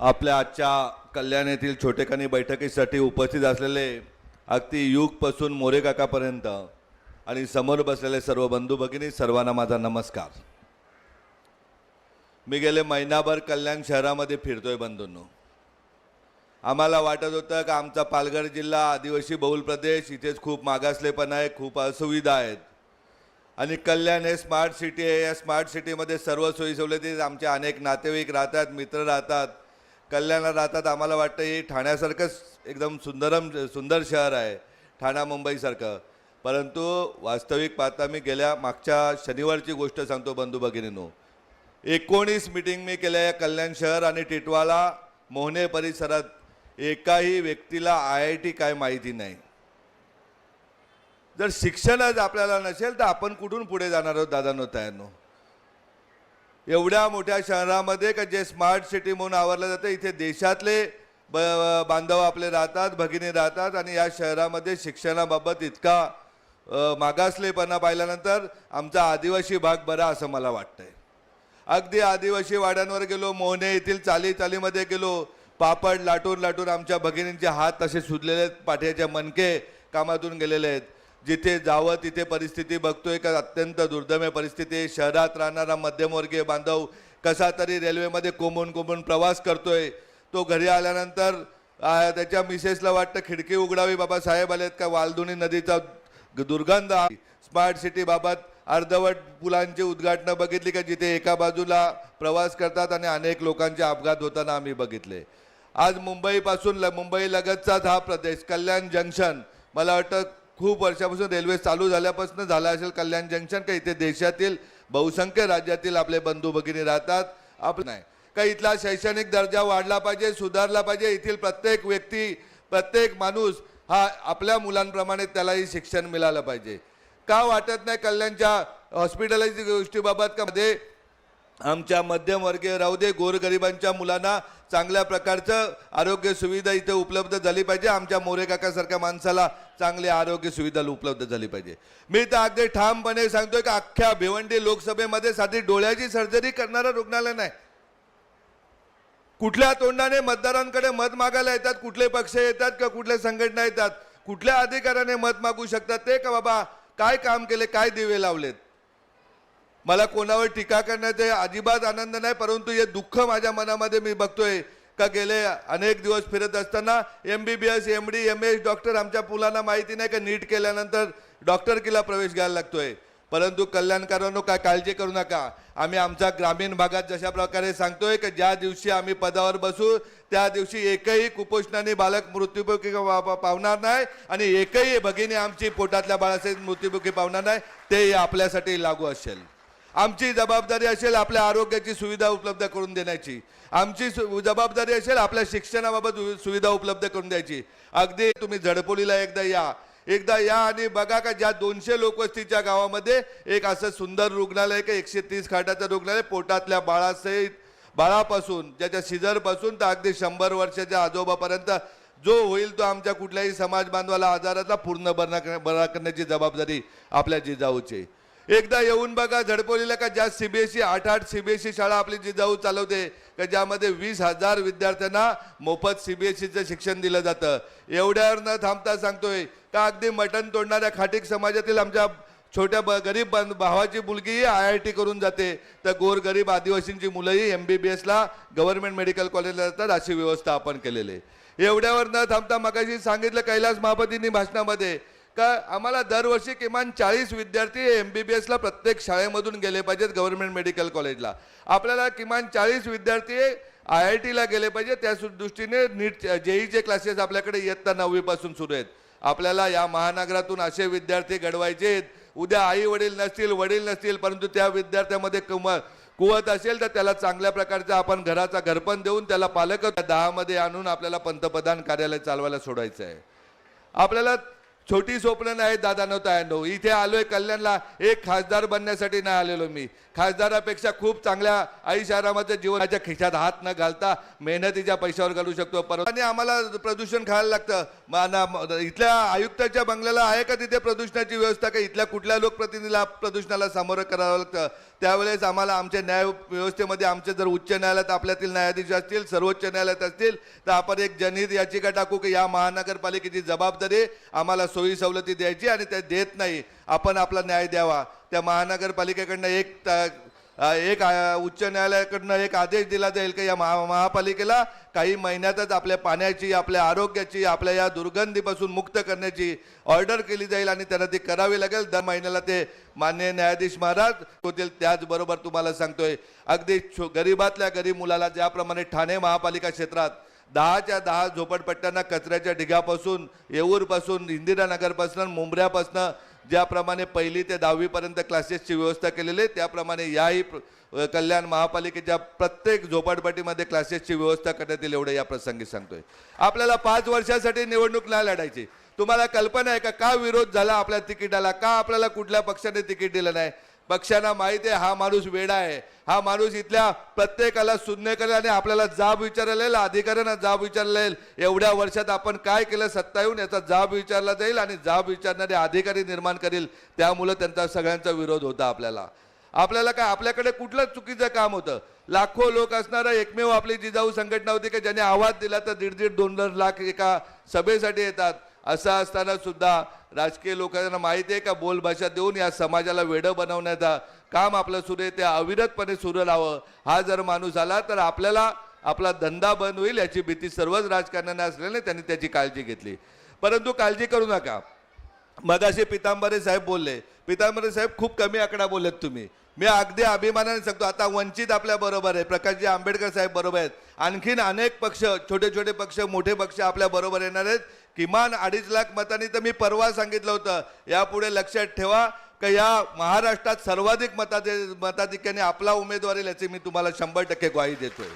आपल्या आजच्या कल्याण येथील छोटेखानी बैठकीसाठी उपस्थित असलेले अगदी युगपासून मोरेकाकापर्यंत आणि समोर बसलेले सर्व बंधू भगिनी सर्वांना माझा नमस्कार. मी गेले महिनाभर कल्याण शहरामध्ये फिरतोय बंधूंनो. आम्हाला वाटत होतं का आमचा पालघर जिल्हा आदिवासी बहुल प्रदेश इथेच खूप मागासलेपण आहे खूप असुविधा आहेत. आणि कल्याण हे स्मार्ट सिटी आहे या स्मार्ट सिटीमध्ये सर्व सोयी सवलती आमचे अनेक नातेवाईक राहतात मित्र राहतात. कल्याणला राहतात. आम्हाला वाटतं हे ठाण्यासारखंच एकदम सुंदरम सुंदर शहर आहे. ठाणा मुंबईसारखं परंतु वास्तविक पाहता मी गेल्या मागच्या शनिवारची गोष्ट सांगतो बंधू भगिनीनो. एकोणीस मिटिंग मी केल्या या कल्याण शहर आणि टिटवाळा मोहने परिसरात एकाही व्यक्तीला आय आय टी काय माहिती नाही. जर शिक्षणच आपल्याला नसेल तर आपण कुठून पुढे जाणार आहोत दादानो तयानो एवढ्या मोठ्या शहरामध्ये का जे स्मार्ट सिटी म्हणून आवरलं जातं इथे देशातले ब बांधव आपले राहतात भगिनी राहतात आणि या शहरामध्ये शिक्षणाबाबत इतका मागासलेपणा पाहिल्यानंतर आमचा आदिवासी भाग बरा असं मला वाटतंय. अगदी आदिवासी वाड्यांवर गेलो मोहने येथील चाली चालीमध्ये गेलो पापड लाटून लाटून आमच्या भगिनींचे हात तसे सुजलेले आहेत पाठ्याचे मनके कामातून गेलेले आहेत. जिथे जावं तिथे परिस्थिती बघतोय का अत्यंत दुर्दम्य परिस्थिती आहे. शहरात राहणारा मध्यमवर्गीय बांधव कसा तरी रेल्वेमध्ये कोंबून कोंबून प्रवास करतोय तो घरी आल्यानंतर त्याच्या मिसेसला वाटतं खिडकी उघडावी बाबा साहेब आलेत का वालधुनी नदीचा दुर्गंध आहे. स्मार्ट सिटी बाबत अर्धवट पुलांची उद्घाटनं बघितली का जिथे एका बाजूला प्रवास करतात आणि अनेक लोकांचे अपघात होताना आम्ही बघितले आज मुंबईपासून ल मुंबई लगतचाच हा प्रदेश कल्याण जंक्शन मला वाटतं खूप वर्षापासून रेल्वे चालू झाल्यापासून झाला असेल कल्याण जंक्शन का इथे देशातील बहुसंख्य राज्यातील आपले बंधू भगिनी राहतात. आपण नाही. का इथला शैक्षणिक दर्जा वाढला पाहिजे सुधारला पाहिजे येथील प्रत्येक व्यक्ती प्रत्येक माणूस हा आपल्या मुलांप्रमाणे त्यालाही शिक्षण मिळालं पाहिजे. का वाटत नाही कल्याणच्या हॉस्पिटलाच्या गोष्टीबाबत का मध्ये आमच्या मध्यमवर्गीय राहू दे गोरगरिबांच्या मुलांना चांगल्या प्रकारचं आरोग्य सुविधा इथे उपलब्ध झाली पाहिजे. आमच्या मोरे काकासारख्या माणसाला चांगली आरोग्य सुविधा उपलब्ध झाली पाहिजे. मी तर अगदी ठामपणे सांगतोय की अख्ख्या भिवंडी लोकसभेमध्ये साधी डोळ्याची सर्जरी करणारं रुग्णालय नाही. कुठल्या तोंडाने मतदारांकडे मत मागायला येतात कुठले पक्ष येतात किंवा कुठल्या संघटना येतात? कुठल्या अधिकाऱ्याने मत मागू शकतात? ते का बाबा काय काम केले काय दिवे लावलेत? मला कोणावर टीका करण्याचे अजिबात आनंद नाही परंतु हे दुःख माझ्या मनामध्ये मी बघतोय. का गेले अनेक दिवस फिरत असताना M B B S M D M S doctor आमच्या मुलांना माहिती नाही का नीट केल्यानंतर डॉक्टर किला प्रवेश घ्यायला लागतोय. परंतु कल्याणकारांनो काय काळजी करू नका. आम्ही आमच्या ग्रामीण भागात जशा प्रकारे सांगतोय की ज्या दिवशी आम्ही पदावर बसू त्या दिवशी एकही कुपोषणाने बालक मृत्युमुखी पा- पावणार नाही आणि एकही भगिनी आमची पोटातल्या बाळासहित मृत्युमुखी पावणार नाही ते आपल्यासाठी लागू असेल. आमची जबाबदारी असेल आपल्या आरोग्याची सुविधा उपलब्ध करून देण्याची. आमची सु- जबाबदारी असेल आपल्या शिक्षणाबाबत सुविधा उपलब्ध करून द्यायची. अगदी तुम्ही झडपोलीला एकदा या. एकदा या आणि बघा का ज्या दोनशे लोकवस्तीच्या गावामध्ये एक असं सुंदर रुग्णालय का एकशे तीस खाटाचं रुग्णालय पोटातल्या बाळासहित बाळापासून ज्याच्या शिजरपासून तर अगदी शंभर वर्षाच्या आजोबापर्यंत जो होईल तो आमच्या कुठल्याही समाज बांधवाला आजाराचा पूर्ण बरा बरा करण्याची जबाबदारी आपल्या जिजाऊची. एकदा येऊन बघा झडपोलीला का ज्या सीबीएसई आठ आठ सीबीएसई शाळा आपली जिजाऊ चालवते का ज्यामध्ये वीस हजार विद्यार्थ्यांना मोफत सीबीएसईचं शिक्षण दिलं जातं. एवढ्यावर न थांबता सांगतोय का अगदी मटण तोडणाऱ्या खाटीक समाजातील आमच्या छोट्या ब गरीब भावाची मुलगीही आय आय टी करून जाते. तर गोर गरीब आदिवासींची मुलंही एम बी बी एसला गव्हर्नमेंट मेडिकल कॉलेजला जातात अशी व्यवस्था आपण केलेली आहे. एवढ्यावर न थांबता मगाशी सांगितलं कैलास महापतींनी भाषणामध्ये का आम्हाला दरवर्षी किमान चाळीस विद्यार्थी एम बी बी एसला प्रत्येक शाळेमधून गेले पाहिजेत गव्हर्नमेंट मेडिकल कॉलेजला. आपल्याला किमान चाळीस विद्यार्थी आय आय टीला गेले पाहिजे त्या दृष्टीने नीट जेईचे क्लासेस आपल्याकडे इयत्ता नववीपासून सुरू आहेत. आपल्याला या महानगरातून असे विद्यार्थी घडवायचे आहेत. उद्या आई वडील नसतील वडील नसतील परंतु त्या विद्यार्थ्यामध्ये कुम कुवत असेल तर त्याला चांगल्या प्रकारचं आपण घराचा घरपण देऊन त्याला पालक दहामध्ये आणून आपल्याला पंतप्रधान कार्यालय चालवायला सोडायचं आहे आपल्याला छोटी स्वप्न नाही दादा नव्हता इथे आलोय कल्याणला एक खासदार बनण्यासाठी नाही आलेलो मी. खासदारापेक्षा खूप चांगल्या आई शहरामध्ये जीवनाच्या खिशात हात न घालता मेहनतीच्या पैशावर घालू शकतो. परत आणि आम्हाला प्रदूषण खायला लागतं. इथल्या आयुक्ताच्या बंगल्याला आहे का तिथे प्रदूषणाची व्यवस्था? का इथल्या कुठल्या लोकप्रतिनिधीला प्रदूषणाला सामोरं करावं लागतं? त्यावेळेस आम्हाला आमच्या न्याय व्यवस्थेमध्ये आमचे जर उच्च न्यायालयात आपल्यातील न्यायाधीश असतील सर्वोच्च न्यायालयात असतील तर आपण एक जनहित याचिका टाकू की या महानगरपालिकेची जबाबदारी आम्हाला सोयी सवलती द्यायची आणि त्या देत नाही. आपण आपला न्याय द्यावा. त्या महानगरपालिकेकडनं एक त- एक उच्च न्यायालयाकडनं एक आदेश दिला जाईल की या महा महापालिकेला काही महिन्यातच आपल्या पाण्याची आपल्या आरोग्याची आपल्या या दुर्गंधीपासून मुक्त करण्याची ऑर्डर केली जाईल आणि त्यांना ती करावी लागेल. दर महिन्याला ते मान्य न्यायाधीश महाराज होतील. त्याचबरोबर तुम्हाला सांगतोय अगदी छो- गरीबातल्या गरीब मुलाला ज्याप्रमाणे ठाणे महापालिका क्षेत्रात दहाच्या दहा झोपडपट्ट्यांना कचऱ्याच्या ढिगापासून येऊरपासून इंदिरानगरपासून मुंबऱ्यापासून ज्याप्रमाणे पहिली ते दहावीपर्यंत क्लासेसची व्यवस्था केलेली आहे त्याप्रमाणे याही कल्याण महापालिकेच्या प्रत्येक झोपडपट्टीमध्ये क्लासेसची व्यवस्था करण्यात येईल एवढं या प्रसंगी सांगतोय. आपल्याला पाच वर्षासाठी निवडणूक नाही लढायची. तुम्हाला कल्पना आहे का? का विरोध झाला आपल्या तिकिटाला? का आपल्याला कुठल्या पक्षाने तिकीट दिलं नाही? पक्षांना माहिती आहे हा माणूस वेडा आहे. हा माणूस इथल्या प्रत्येकाला शून्य करेल आणि आपल्याला जाब विचारलेला अधिकाऱ्यांना जाब विचारलेल एवढ्या वर्षात आपण काय केलं? सत्ता येऊन याचा जाब विचारला जाईल आणि जाब विचारणारे अधिकारी निर्माण करील. त्यामुळं त्यांचा सगळ्यांचा विरोध होता आपल्याला. आपल्याला काय? आपल्याकडे कुठलंच चुकीचं काम होतं? लाखो लोक असणारं एकमेव आपली जिजाऊ संघटना होती की ज्याने आवाज दिला तर दीड दीड दोन दोन लाख एका सभेसाठी येतात. असं असताना सुद्धा राजकीय लोकांना माहिती आहे का? बोलभाषा देऊन या समाजाला वेडं बनवण्याचा काम आपलं सुरू आहे. ते अविरतपणे सुरू राहावं. हा जर माणूस आला तर आपल्याला आपला धंदा बंद होईल याची भीती सर्वच राजकारण्यांना असल्याने त्यांनी त्याची काळजी घेतली. परंतु काळजी करू नका. मगाशी पितांबरे साहेब बोलले. पितांबरे साहेब खूप कमी आकडा बोललेत तुम्ही. मी अगदी अभिमानाने सांगतो आता वंचित आपल्या बरोबर आहे. प्रकाशजी आंबेडकर साहेब बरोबर आहेत. आणखीन अनेक पक्ष छोटे छोटे पक्ष मोठे पक्ष आपल्या बरोबर येणार आहेत. किमान अडीच लाख मतांनी तर मी परवा सांगितलं होतं. यापुढे लक्षात ठेवा का या महाराष्ट्रात सर्वाधिक मताधि मताधिक्याने आपला उमेदवार याची मी तुम्हाला शंभर टक्के ग्वाही देतोय.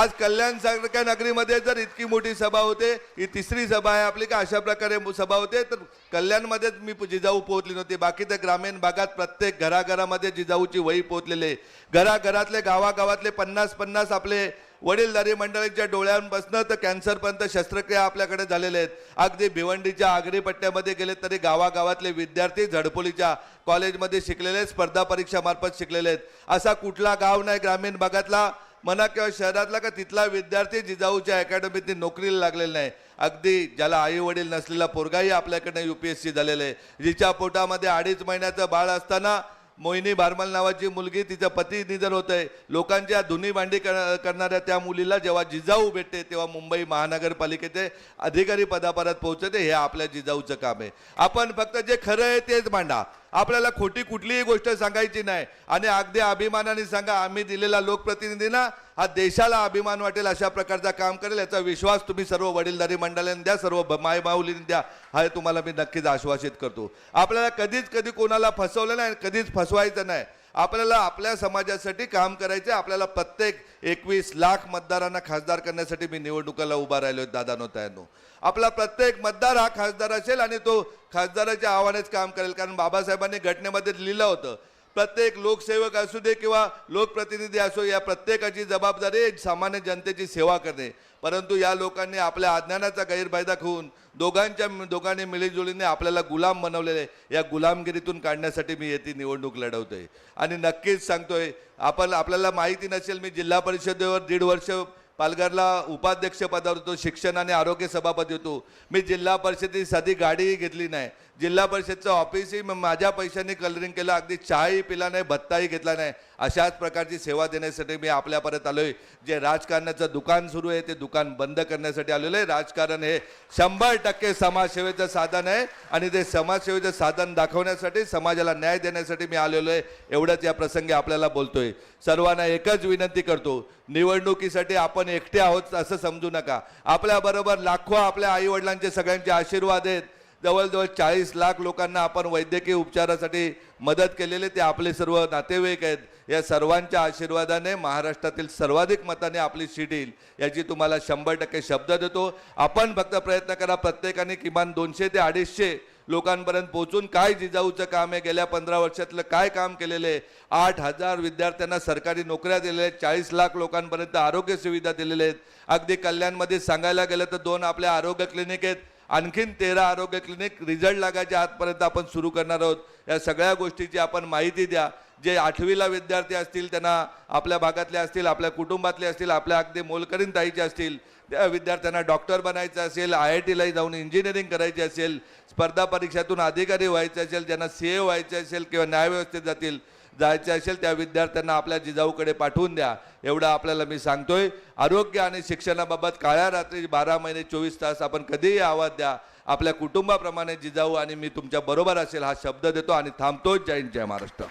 आज कल्याणसारख्या नगरीमध्ये जर इतकी मोठी सभा होते ही तिसरी सभा आहे आपली का अशा प्रकारे सभा होते तर कल्याणमध्येच मी जिजाऊ पोहोचली नव्हती. बाकी तर ग्रामीण भागात प्रत्येक घराघरामध्ये जिजाऊची वही पोहोचलेली आहे. घराघरातले गावागावातले पन्नास पन्नास आपले वडीलधारी मंडळींच्या डोळ्यांपासनं तर कॅन्सरपर्यंत शस्त्रक्रिया आपल्याकडे झालेल्या आहेत. अगदी भिवंडीच्या आगरी पट्ट्यामध्ये गेले तरी गावागावातले विद्यार्थी झडपोलीच्या कॉलेजमध्ये शिकलेले आहेत स्पर्धा परीक्षामार्फत शिकलेले आहेत. असा कुठला गाव नाही ग्रामीण भागातला म्हणा किंवा शहरातला का तिथला विद्यार्थी जिजाऊच्या अकॅडमीत नोकरीला लागलेला नाही. अगदी ज्याला आई वडील नसलेला पोरगाही आपल्याकडनं सी झालेला आहे. जिच्या पोटामध्ये अडीच महिन्याचं बाळ असताना मोहिनी बारमल नावाची मुलगी तिचं पती निधन होत आहे लोकांच्या धुनी भांडी कर- करणाऱ्या त्या मुलीला जेव्हा जिजाऊ भेटते तेव्हा मुंबई महानगरपालिकेचे अधिकारी पदापर्यंत पोहोचते. हे आपल्या जिजाऊचं काम आहे. आपण फक्त जे खरं आहे तेच मांडा. आपल्याला खोटी कुठलीही गोष्ट सांगायची नाही. आणि अगदी अभिमानाने सांगा आम्ही दिलेला लोकप्रतिनिधींना हा देशाला अभिमान वाटेल अशा प्रकारचा काम करेल याचा विश्वास तुम्ही सर्व वडीलधारी मंडळांनी द्या सर्व मायमाऊलीने द्या हा तुम्हाला मी नक्कीच आश्वासित करतो. आपल्याला कधीच कधी कोणाला फसवलं नाही कधीच फसवायचं नाही. आपल्याला आपल्या समाजासाठी काम करायचं आपल्याला प्रत्येक एकवीस लाख मतदारांना खासदार करण्यासाठी मी निवडणुकाला उभा राहिलो दादा नोतायांनो. आपला प्रत्येक मतदार हा खासदार असेल आणि तो खासदाराच्या आव्हानेच काम करेल. कारण बाबासाहेबांनी घटनेमध्ये लिहिलं होतं प्रत्येक लोकसेवक असू दे किंवा लोकप्रतिनिधी असो या प्रत्येकाची जबाबदारी सामान्य जनतेची सेवा करणे. परंतु या लोकांनी आपल्या अज्ञानाचा गैरफायदा घेऊन दोघांच्या दोघांनी मिळीजुळीने आपल्याला गुलाम बनवलेले या गुलामगिरीतून काढण्यासाठी मी येथे निवडणूक लढवतोय. आणि नक्कीच सांगतोय आपण आपल्याला माहिती नसेल मी जिल्हा परिषदेवर दीड वर्ष पालघरला उपाध्यक्ष पदावर होतो शिक्षण आणि आरोग्य सभापती होतो. मी जिल्हा परिषदेत साधी गाडीही घेतली नाही. जिल्हा परिषदचं ऑफिसही माझ्या पैशांनी कलरिंग केलं. अगदी चहाही पिला नाही भत्ताही घेतला नाही. अशाच प्रकारची सेवा देण्यासाठी मी आपल्यापर्यंत आहे जे राजकारणाचं दुकान सुरू आहे ते दुकान बंद करण्यासाठी आलेलं आहे. राजकारण हे शंभर टक्के समाजसेवेचं साधन आहे. आणि ते समाजसेवेचं साधन दाखवण्यासाठी समाजाला न्याय देण्यासाठी मी आलेलो आहे. एवढंच या प्रसंगी आपल्याला बोलतोय. सर्वांना एकच विनंती करतो. निवडणुकीसाठी आपण एकटे आहोत असं समजू नका. आपल्याबरोबर लाखो आपल्या आईवडिलांचे सगळ्यांचे आशीर्वाद आहेत. जवळजवळ चाळीस लाख लोकांना आपण वैद्यकीय उपचारासाठी मदत केलेले ते आपले सर्व नातेवाईक आहेत. या सर्वांच्या आशीर्वादाने महाराष्ट्रातील सर्वाधिक मताने आपली सीट येईल याची तुम्हाला शंभर टक्के शब्द देतो. आपण फक्त प्रयत्न करा प्रत्येकाने किमान दोनशे ते अडीचशे लोकांपर्यंत पोहोचून काय जिजाऊचं काम आहे गेल्या पंधरा वर्षातलं काय काम केलेलं आहे. आठ हजार विद्यार्थ्यांना सरकारी नोकऱ्या दिलेल्या आहेत. चाळीस लाख लोकांपर्यंत आरोग्य सुविधा दिलेल्या आहेत. अगदी कल्याणमध्ये सांगायला गेलं तर दोन आपल्या आरोग्य क्लिनिक आहेत. आणखीन तेरा आरोग्य क्लिनिक रिझल्ट लागायच्या आतपर्यंत आपण सुरू करणार आहोत. या सगळ्या गोष्टीची आपण माहिती द्या. जे आठवीला विद्यार्थी असतील त्यांना आपल्या भागातले असतील आपल्या कुटुंबातले असतील आपल्या अगदी मोलकरीन ताईचे असतील त्या विद्यार्थ्यांना डॉक्टर बनायचं असेल आय आय टीलाही जाऊन इंजिनिअरिंग करायची असेल स्पर्धा परीक्षातून अधिकारी व्हायचे असेल ज्यांना सी ए व्हायचे असेल किंवा न्यायव्यवस्थेत जातील जायचे असेल त्या विद्यार्थ्यांना आपल्या जिजाऊकडे पाठवून द्या. एवढं आपल्याला मी सांगतोय. आरोग्य आणि शिक्षणाबाबत काळ्या रात्री बारा महिने चोवीस तास आपण कधीही आवाज द्या. आपल्या कुटुंबाप्रमाणे जिजाऊ आणि मी तुमच्या बरोबर असेल हा शब्द देतो आणि थांबतोच जय हिंद, जय महाराष्ट्र.